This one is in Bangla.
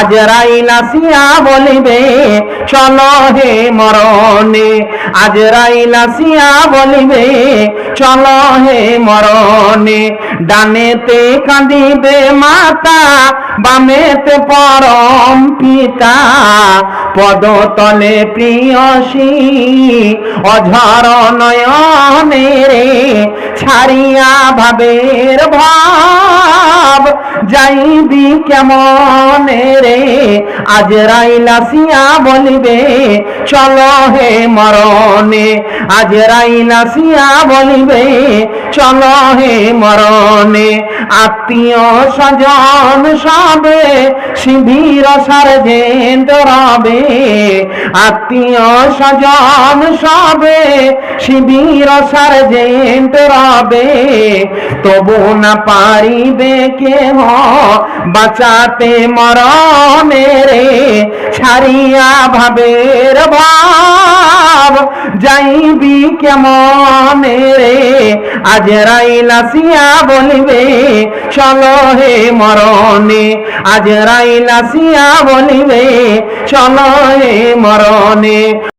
আজরাইল আসিয়া বলিবে, চলো হে মরণে। আজরাইল আসিয়া বলিবে, চলো হে মরণে। ডানেতে কাঁদিবে মাতা, বামেতে পরম পিতা। পদতলে প্রিয়সী, অঝর নয়নে রে, ছাড়িয়া ভাবের ভাব, যাইবি কেমন রে? আজ রাইলাসিয়া বলিবে, চলো হে মরণে। আজ রাইলাসিয়া বলিবে, চলো হে মরণে। আত্মীয় স্বজন সবে শিবির সার্জেন্ট রবে। আত্মীয় স্বজন সবে, শিবির সার্জেন্ট রবে তবু না পারিবে কেহ বাঁচাতে মরণে রে ছাড়িয়া ভাবের ভাব, যাইবি কেমন রে? আজ রাইলাসিয়া বলিবে চলো হে মরণে। আজ রাইলাসিয়া বলিবে চলো হে মরণে।